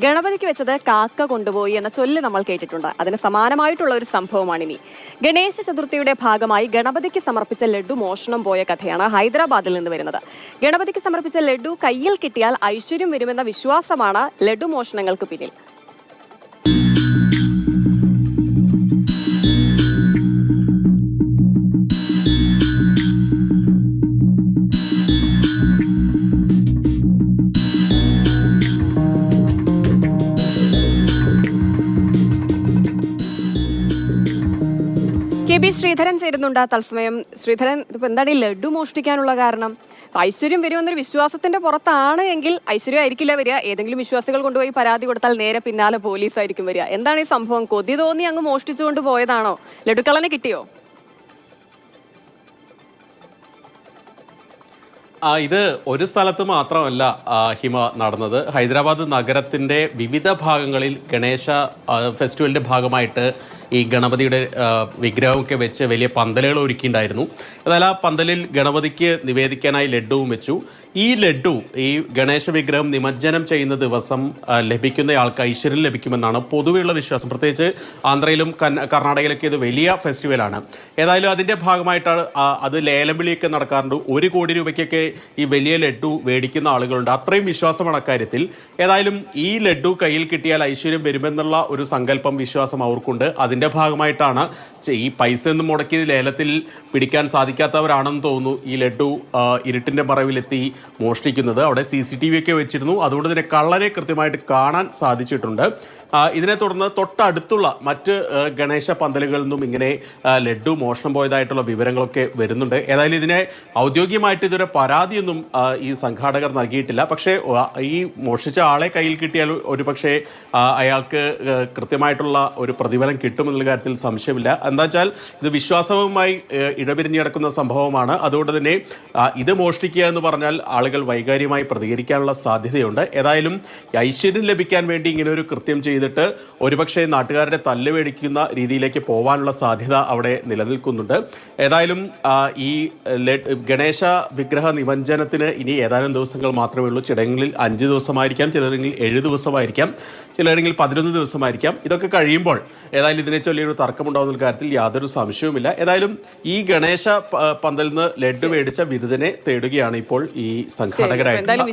ഗണപതിക്ക് വെച്ചത് കാക്ക കൊണ്ടുപോയി എന്ന ചൊല്ല് നമ്മൾ കേട്ടിട്ടുണ്ട്. അതിന് സമാനമായിട്ടുള്ള ഒരു സംഭവമാണ് ഇനി ഗണേശ ചതുർത്ഥിയുടെ ഭാഗമായി ഗണപതിക്ക് സമർപ്പിച്ച ലഡു മോഷണം പോയ കഥയാണ് ഹൈദരാബാദിൽ നിന്ന് വരുന്നത്. ഗണപതിക്ക് സമർപ്പിച്ച ലഡു കയ്യിൽ കിട്ടിയാൽ ഐശ്വര്യം വരുമെന്ന വിശ്വാസമാണ് ലഡു മോഷണങ്ങൾക്ക് പിന്നിൽ. കെ ബി ശ്രീധരൻ ചേരുന്നുണ്ട് തത്സമയം. ശ്രീധരൻ ഇപ്പൊ എന്താണ് ഈ ലഡു മോഷ്ടിക്കാനുള്ള കാരണം? ഐശ്വര്യം വരുമെന്നൊരു വിശ്വാസത്തിന്റെ പുറത്താണ് എങ്കിൽ ഐശ്വര്യം ആയിരിക്കില്ല വരിക. ഏതെങ്കിലും വിശ്വാസികൾ കൊണ്ടുപോയി പരാതി കൊടുത്താൽ നേരെ പിന്നാലെ പോലീസ് ആയിരിക്കും വരിക. എന്താണ് ഈ സംഭവം? കൊതി തോന്നി അങ്ങ് മോഷ്ടിച്ചുകൊണ്ട് പോയതാണോ? ലഡുക്കളനെ കിട്ടിയോ? ഇത് ഒരു സ്ഥലത്ത് മാത്രമല്ല ഹിമ നടന്നത്. ഹൈദരാബാദ് നഗരത്തിന്റെ വിവിധ ഭാഗങ്ങളിൽ ഗണേശ ഫെസ്റ്റിവലിന്റെ ഭാഗമായിട്ട് ഈ ഗണപതിയുടെ വിഗ്രഹമൊക്കെ വെച്ച് വലിയ പന്തലുകൾ ഒരുക്കിയിട്ടുണ്ടായിരുന്നു. എന്നാൽ ആ പന്തലിൽ ഗണപതിക്ക് നിവേദിക്കാനായി ലഡുവും വെച്ചു. ഈ ലഡു ഈ ഗണേശ വിഗ്രഹം നിമജ്ജനം ചെയ്യുന്ന ദിവസം ലഭിക്കുന്ന ആൾക്ക് ഐശ്വര്യം ലഭിക്കുമെന്നാണ് പൊതുവെയുള്ള വിശ്വാസം. പ്രത്യേകിച്ച് ആന്ധ്രയിലും കർണാടകയിലൊക്കെ ഇത് വലിയ ഫെസ്റ്റിവലാണ്. ഏതായാലും അതിന്റെ ഭാഗമായിട്ടാണ് അത് ലേലം വിളിയൊക്കെ നടക്കാറുണ്ട്. ഒരു കോടി രൂപയ്ക്കൊക്കെ ഈ വലിയ ലഡു മേടിക്കുന്ന ആളുകളുണ്ട്. അത്രയും വിശ്വാസമാണ് അക്കാര്യത്തിൽ. ഏതായാലും ഈ ലഡു കയ്യിൽ കിട്ടിയാൽ ഐശ്വര്യം വരുമെന്നുള്ള ഒരു സങ്കല്പം വിശ്വാസം അവർക്കുണ്ട്. അതിന്റെ ഭാഗമായിട്ടാണ് ഈ പൈസ ഒന്നും മുടക്കി ലേലത്തിൽ പിടിക്കാൻ സാധിക്കാത്തവരാണെന്ന് തോന്നുന്നു. ഈ ലഡു ഇരുട്ടിന്റെ മറവിലെത്തി മോഷ്ടിക്കുന്നത്. അവിടെ സി സി ടി വി ഒക്കെ വെച്ചിരുന്നു. അതുകൊണ്ട് തന്നെ കള്ളനെ കൃത്യമായിട്ട് കാണാൻ സാധിച്ചിട്ടുണ്ട്. ഇതിനെ തുടർന്ന് തൊട്ടടുത്തുള്ള മറ്റ് ഗണേശ പന്തലുകളിൽ നിന്നും ഇങ്ങനെ ലഡു മോഷണം പോയതായിട്ടുള്ള വിവരങ്ങളൊക്കെ വരുന്നുണ്ട്. ഏതായാലും ഇതിനെ ഔദ്യോഗികമായിട്ട് ഇതുവരെ പരാതിയൊന്നും ഈ സംഘാടകർ നൽകിയിട്ടില്ല. പക്ഷേ ഈ മോഷിച്ച ആളെ കയ്യിൽ കിട്ടിയാൽ ഒരു പക്ഷേ അയാൾക്ക് കൃത്യമായിട്ടുള്ള ഒരു പ്രതിഫലം കിട്ടുമെന്നുള്ള കാര്യത്തിൽ സംശയമില്ല. എന്താ വെച്ചാൽ ഇത് വിശ്വാസവുമായി ഇടപിരിഞ്ഞു കിടക്കുന്ന സംഭവമാണ്. അതുകൊണ്ട് തന്നെ ഇത് മോഷ്ടിക്കുക എന്ന് പറഞ്ഞാൽ ആളുകൾ വൈകാരികമായി പ്രതികരിക്കാനുള്ള സാധ്യതയുണ്ട്. ഏതായാലും ഐശ്വര്യം ലഭിക്കാൻ വേണ്ടി ഇങ്ങനെ ഒരു കൃത്യം ചെയ്തിട്ട് ഒരുപക്ഷെ നാട്ടുകാരുടെ തല്ല് മേടിക്കുന്ന രീതിയിലേക്ക് പോകാനുള്ള സാധ്യത അവിടെ നിലനിൽക്കുന്നുണ്ട്. ഏതായാലും ഈ ഗണേശ വിഗ്രഹ നിമഞ്ജനത്തിന് ഇനി ഏതാനും ദിവസങ്ങൾ മാത്രമേ ഉള്ളൂ. ചിലങ്ങളിൽ അഞ്ച് ദിവസമായിരിക്കാം ചിലരെങ്കിൽ ഏഴ് ദിവസമായിരിക്കാം ചിലരെങ്കിൽ പതിനൊന്ന് ദിവസമായിരിക്കാം. ഇതൊക്കെ കഴിയുമ്പോൾ ഏതായാലും ഇതിനെ ചൊല്ലിയൊരു തർക്കമുണ്ടാകുന്ന കാര്യത്തിൽ യാതൊരു സംശയവുമില്ല. ഏതായാലും ഈ ഗണേശ പന്തലിൽ നിന്ന് ലഡ്ഡു മേടിച്ച ബിരുദനെ തേടുകയാണ് ഇപ്പോൾ ഈ സംഘാടകരായിട്ടുള്ള